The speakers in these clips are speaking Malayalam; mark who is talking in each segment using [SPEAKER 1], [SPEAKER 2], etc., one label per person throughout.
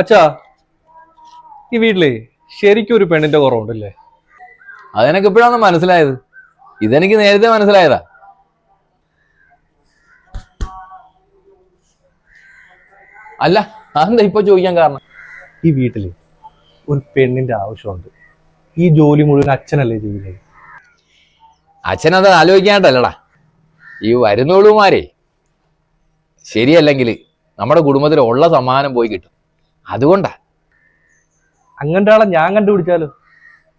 [SPEAKER 1] അച്ഛാ ഈ വീട്ടിലേ ശരിക്കും ഒരു പെണ്ണിന്റെ കുറവുണ്ടല്ലേ?
[SPEAKER 2] അതെനിക്ക് ഇപ്പോഴാണ് മനസ്സിലായത്. ഇതെനിക്ക് നേരത്തെ മനസ്സിലായതാ. അല്ല അതെന്താ ഇപ്പൊ ചോദിക്കാൻ കാരണം?
[SPEAKER 1] ഈ വീട്ടിൽ ഒരു പെണ്ണിന്റെ ആവശ്യമുണ്ട്. ഈ ജോലി മുഴുവൻ അച്ഛനല്ലേ ചെയ്യുന്നത്
[SPEAKER 2] അച്ഛനത് ആലോചിക്കാണ്ടല്ലടാ. ഈ വരുന്നോളുമാരെ ശരിയല്ലെങ്കിൽ നമ്മുടെ കുടുംബത്തിൽ ഉള്ള സമ്മാനം പോയി കിട്ടും. അതുകൊണ്ടാ.
[SPEAKER 1] അങ്ങനത്തെ ആളെ ഞാൻ കണ്ടുപിടിച്ചാലോ?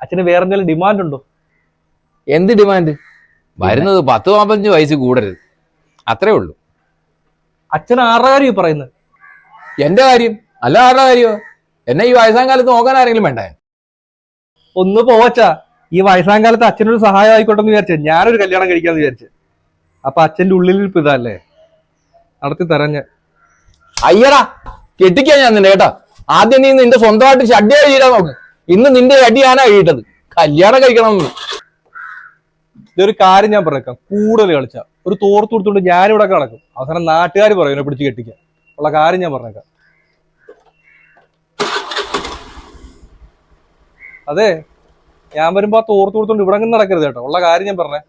[SPEAKER 1] അച്ഛന് വേറെ എന്തെങ്കിലും ഡിമാൻഡ് ഉണ്ടോ?
[SPEAKER 2] എന്ത് ഡിമാൻഡ് വരുന്നത് പത്ത് നാൽപ്പത്തഞ്ച് വയസ്സ് കൂടരുത്. അത്രേ ഉള്ളൂ.
[SPEAKER 1] അച്ഛൻ ആരുടെ കാര്യം പറയുന്നത്?
[SPEAKER 2] എന്റെ കാര്യം? അല്ല ആരുടെ കാര്യോ എന്നെ ഈ വയസ്സാം കാലത്ത് നോക്കാൻ ആരെങ്കിലും വേണ്ടേ?
[SPEAKER 1] ഒന്ന് പോവച്ചാ ഈ വയസ്സാം കാലത്ത് അച്ഛനൊരു സഹായം ആയിക്കോട്ടെ എന്ന് വിചാരിച്ചു ഞാനൊരു കല്യാണം കഴിക്കാന്ന് വിചാരിച്ചു. അപ്പൊ അച്ഛന്റെ ഉള്ളിൽ ഇപ്പൊ ഇതല്ലേ? നടത്തി തരാൻ ഞാൻ.
[SPEAKER 2] അയ്യടാ കെട്ടിക്കാൻ ഞാൻ നിന്നെ കേട്ടാ. ആദ്യം നീ നിന്റെ സ്വന്തമായിട്ട് ഷഡ്യ ചെയ്യാൻ നോക്ക്. ഇന്ന് നിന്റെ അടിയാണ് കഴിയിട്ടത് കല്യാണം കഴിക്കണം.
[SPEAKER 1] ഇതൊരു കാര്യം ഞാൻ പറഞ്ഞേക്കാം. കൂടുതൽ കളിച്ച. ഒരു തോർത്ത് കൊടുത്തുകൊണ്ട് ഞാനിവിടെ കിടക്കും. അവസാനം നാട്ടുകാർ പറയും പിടിച്ച് കെട്ടിക്കാൻ. ഉള്ള കാര്യം ഞാൻ പറഞ്ഞേക്കാം. അതെ ഞാൻ വരുമ്പോ ആ തോർത്ത് കൊടുത്തോണ്ട് ഇവിടെ നടക്കരുത് കേട്ടോ. ഉള്ള കാര്യം ഞാൻ പറഞ്ഞേ.